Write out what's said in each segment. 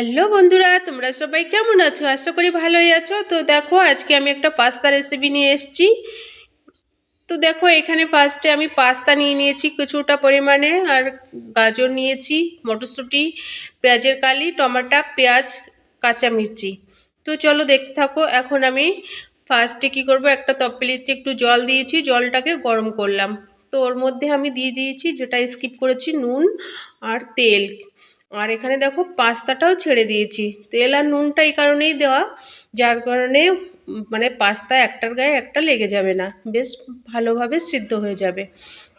Hello বন্ধুরা, তোমরা সবাই কেমন আছো? আশা করি ভালোই আছো। তো দেখো, আজকে আমি একটা পাস্তা রেসিপি নিয়ে এসেছি। তো দেখো, এখানে ফার্স্টে আমি পাস্তা নিয়ে নিয়েছি কিছুটা পরিমাণে, আর গাজর নিয়েছি, মটরশুঁটি, পেঁয়াজের কালি, টমাটা, পেঁয়াজ কাঁচা মির্চি তো চলো দেখতে থাকো, এখন আমি ফার্স্টে কি করব, একটা তপলিতে একটু জল দিয়েছি, জলটাকে গরম করলাম। তো ওর মধ্যে আমি দিয়ে দিয়েছি, যেটা স্কিপ করেছি, নুন আর তেল। আর এখানে দেখো পাস্তাটাও ছেড়ে দিয়েছি। তেল আর নুনটা এই কারণেই দেওয়া, যার কারণে মানে পাস্তা একটার গায়ে একটা লেগে যাবে না। বেশ ভালোভাবে সিদ্ধ হয়ে যাবে।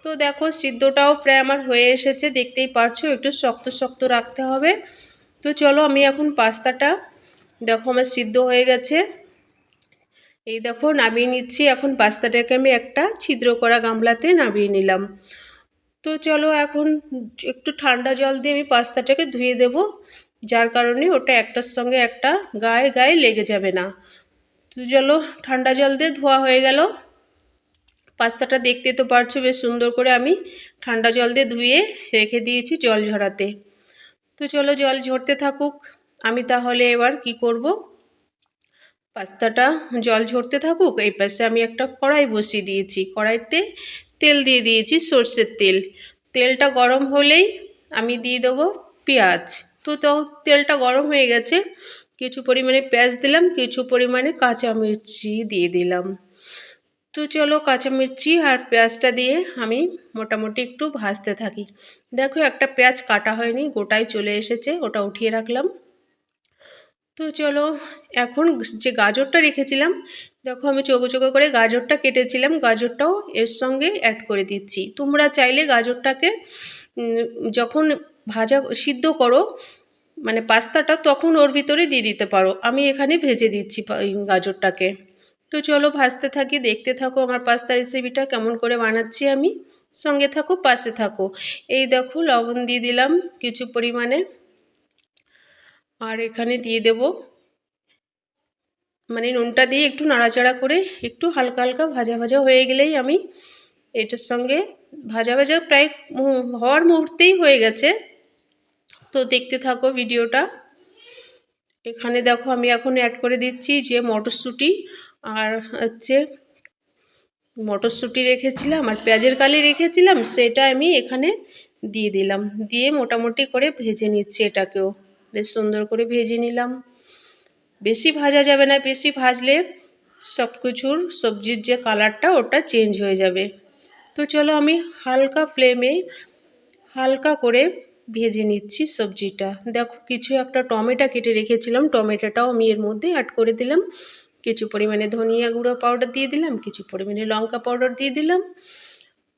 তো দেখো, সিদ্ধটাও প্রায় আমার হয়ে এসেছে, দেখতেই পারছ, একটু শক্ত শক্ত রাখতে হবে। তো চলো আমি এখন পাস্তাটা, দেখো আমার সিদ্ধ হয়ে গেছে। এই দেখো, নামিয়ে নিচ্ছি। এখন পাস্তাটাকে আমি একটা ছিদ্র করা গামলাতে নামিয়ে নিলাম। তো চলো এখন একটু ঠান্ডা জল দিয়ে আমি পাস্তাটাকে ধুয়ে দেব, যার কারণে ওটা একটার সঙ্গে একটা গায়ে গায়ে লেগে যাবে না। তো চলো ঠান্ডা জল দিয়ে ধোয়া হয়ে গেল। পাস্তাটা দেখতে তো পারছ বেশ সুন্দর করে আমি ঠান্ডা জল দিয়ে ধুয়ে রেখে দিয়েছি জল ঝরাতে। তো চলো জল ঝরতে থাকুক, আমি তাহলে এবার কি করব? পাস্তাটা জল ঝরতে থাকুক, এই পাশে আমি একটা কড়াই বসিয়ে দিয়েছি। কড়াইতে তেল দিয়ে দিয়েছি সর্ষের তেল। তেলটা গরম হলেই আমি দিয়ে দেবো পেঁয়াজ। তো তো তেলটা গরম হয়ে গেছে, কিছু পরিমাণে পেঁয়াজ দিলাম, কিছু পরিমাণে কাঁচা মির্চি দিয়ে দিলাম। তো চলো কাঁচা মির্চি আর পেঁয়াজটা দিয়ে আমি মোটামুটি একটু ভাজতে থাকি। দেখো একটা পেঁয়াজ কাটা হয়নি গোটায় চলে এসেছে, ওটা উঠিয়ে রাখলাম। তো চলো, এখন যে গাজরটা রেখেছিলাম, দেখো আমি চোখো চোখো করে গাজরটা কেটেছিলাম, গাজরটাও এর সঙ্গে অ্যাড করে দিচ্ছি। তোমরা চাইলে গাজরটাকে যখন ভাজা সিদ্ধ করো মানে পাস্তাটা তখন ওর ভিতরে দিয়ে দিতে পারো। আমি এখানে ভেজে দিচ্ছি গাজরটাকে। তো চলো ভাজতে থাকি, দেখতে থাকো আমার পাস্তা রেসিপিটা কেমন করে বানাচ্ছি আমি। সঙ্গে থাকো, পাশে থাকো। এই দেখো, লবণ দিয়ে দিলাম কিছু পরিমাণে। আর এখানে দিয়ে দেব মানে নুনটা দিয়ে একটু নাড়াচাড়া করে একটু হালকা হালকা ভাজা ভাজা হয়ে গেলেই আমি এটার সঙ্গে ভাজা ভাজা প্রায় হওয়ার মুহূর্তেই হয়ে গেছে। তো দেখতে থাকো ভিডিওটা। এখানে দেখো আমি এখন অ্যাড করে দিচ্ছি যে মটরশুঁটি আর হচ্ছে মটরশুঁটি রেখেছিলাম আর পেঁয়াজের কালি রেখেছিলাম, সেটা আমি এখানে দিয়ে দিলাম। দিয়ে মোটামুটি করে ভেজে নিচ্ছি এটাকেও। বেশ সুন্দর করে ভেজে নিলাম। বেশি ভাজা যাবে না, বেশি ভাজলে সব কিছুর সবজির যে কালারটা ওটা চেঞ্জ হয়ে যাবে। তো চলো আমি হালকা ফ্লেমে হালকা করে ভেজে নিচ্ছি সবজিটা। দেখো কিছু একটা টমেটো কেটে রেখেছিলাম, টমেটোটাও আমি এর মধ্যে অ্যাড করে দিলাম। কিছু পরিমাণে ধনিয়া গুঁড়ো পাউডার দিয়ে দিলাম, কিছু পরিমাণে লঙ্কা পাউডার দিয়ে দিলাম,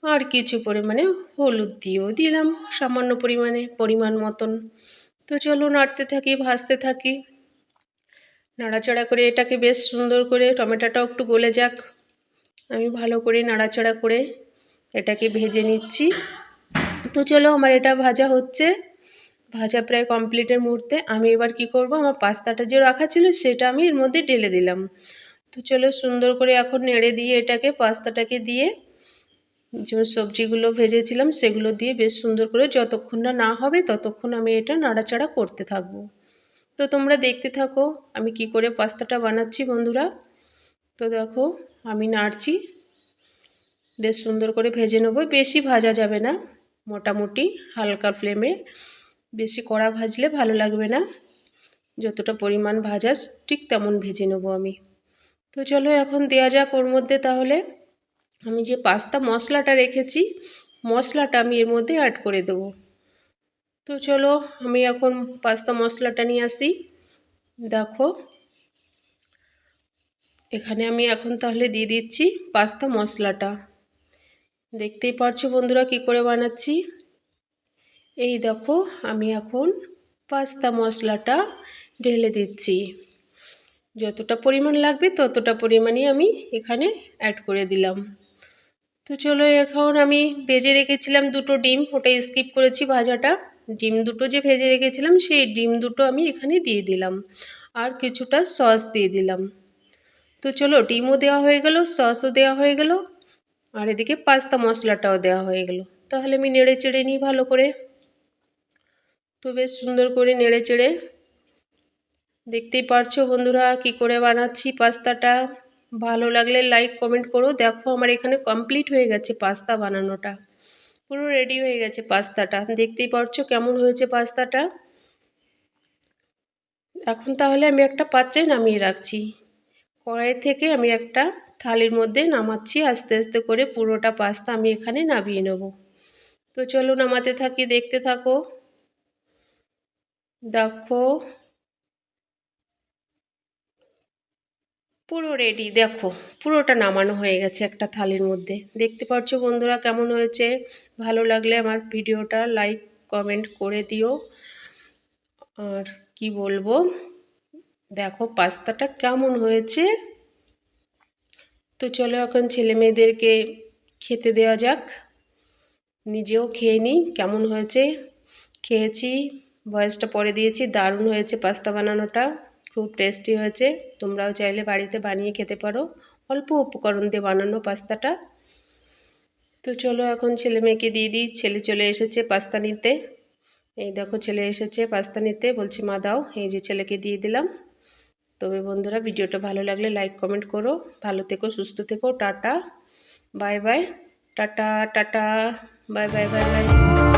আর কিছু পরিমাণে হলুদ দিয়েও দিলাম, সামান্য পরিমাণে, পরিমাণ মতন। তো চলো, নাড়তে থাকি, ভাজতে থাকি। নাড়াচাড়া করে এটাকে বেশ সুন্দর করে টমেটোটাও একটু গলে যাক। আমি ভালো করে নাড়াচাড়া করে এটাকে ভেজে নিচ্ছি। তো চলো, আমার এটা ভাজা হচ্ছে। ভাজা প্রায় কমপ্লিটের মুহূর্তে। আমি এবার কি করব? আমার পাস্তাটা যে রাখা ছিল, সেটা আমি এর মধ্যে ঢেলে দিলাম। তো চলো, সুন্দর করে এখন নেড়ে দিয়ে এটাকে পাস্তাটাকে দিয়ে যে সবজিগুলো ভেজেছিলাম সেগুলো দিয়ে বেশ সুন্দর করে যতক্ষণ না না হবে ততক্ষণ আমি এটা নাড়াচাড়া করতে থাকব। তো তোমরা দেখতে থাকো আমি কি করে পাস্তাটা বানাচ্ছি বন্ধুরা। তো দেখো আমি নাড়ছি, বেশ সুন্দর করে ভেজে নেব, বেশি ভাজা যাবে না, মোটামুটি হালকা ফ্লেমে, বেশি কড়া ভাজলে ভালো লাগবে না, যতটা পরিমাণ ভাজা ঠিক তেমন ভেজে নেব আমি। তো চলো এখন দেওয়া যাক ওর মধ্যে তাহলে। আমি যে পাস্তা মশলাটা রেখেছি, মশলাটা আমি এর মধ্যে অ্যাড করে দেবো। তো চলো, আমি এখন পাস্তা মশলাটা নিয়ে আসি। দেখো, এখানে আমি এখন তাহলে দিয়ে দিচ্ছি পাস্তা মশলাটা। দেখতেই পারছ বন্ধুরা কি করে বানাচ্ছি? এই দেখো, আমি এখন পাস্তা মশলাটা ঢেলে দিচ্ছি। যতটা পরিমাণ লাগবে ততটা পরিমাণই আমি এখানে অ্যাড করে দিলাম। তো চলো এখন আমি ভেজে রেখেছিলাম দুটো ডিম, ওটা স্কিপ করেছি ভাজাটা। ডিম দুটো যে ভেজে রেখেছিলাম, সেই ডিম দুটো আমি এখানে দিয়ে দিলাম। আর কিছুটা সস দিয়ে দিলাম। তো চলো, ডিমও দেওয়া হয়ে গেল সসও দেওয়া হয়ে গেল। আর এদিকে পাস্তা মশলাটাও দেওয়া হয়ে গেল। তাহলে আমি নেড়ে চেড়ে নিই ভালো করে। তো বেশ সুন্দর করে নেড়ে চেড়ে। দেখতেই পারছ বন্ধুরা, কি করে বানাচ্ছি পাস্তাটা ভালো লাগলে লাইক কমেন্ট করো। দেখো আমার এখানে কমপ্লিট হয়ে গেছে পাস্তা বানানোটা। পুরো রেডি হয়ে গেছে পাস্তাটা দেখতেই পারছ কেমন হয়েছে পাস্তাটা এখন তাহলে আমি একটা পাত্রে নামিয়ে রাখছি। কড়াই থেকে আমি একটা থালির মধ্যে নামাচ্ছি। আস্তে আস্তে করে পুরোটা পাস্তা আমি এখানে নামিয়ে নেব। তো চলো নামাতে থাকি, দেখতে থাকো। দেখো পুরো রেডি দেখো, পুরোটা নামানো হয়ে গেছে একটা থালির মধ্যে। দেখতে পাচ্ছ বন্ধুরা কেমন হয়েছে? ভালো লাগলে আমার ভিডিওটা লাইক কমেন্ট করে দিও। আর কি বলব? দেখো পাস্তাটা কেমন হয়েছে? তো চলো এখন ছেলে মেয়েদেরকে খেতে দেওয়া যাক। নিজেও খেয়ে নিই, কেমন হয়েছে? খেয়েছি ভয়েসটা পরে দিয়েছি, দারুণ হয়েছে পাস্তা বানানোটা। খুব টেস্টি হয়েছে। তোমরাও চাইলে বাড়িতে বানিয়ে খেতে পারো। অল্প উপকরণ দিয়ে বানানো পাস্তাটা। তো চলো এখন ছেলে মেয়েকে দিয়ে দিই। ছেলে চলে এসেছে পাস্তা নিতে। এই দেখো ছেলে এসেছে পাস্তা নিতে। বলছি, মা, দাও। এই যে ছেলেকে দিয়ে দিলাম। তবে বন্ধুরা, ভিডিওটা ভালো লাগলে লাইক কমেন্ট করো। ভালো থেকো, সুস্থ থেকো। Tata. Bye bye. Tata tata. Bye bye bye bye.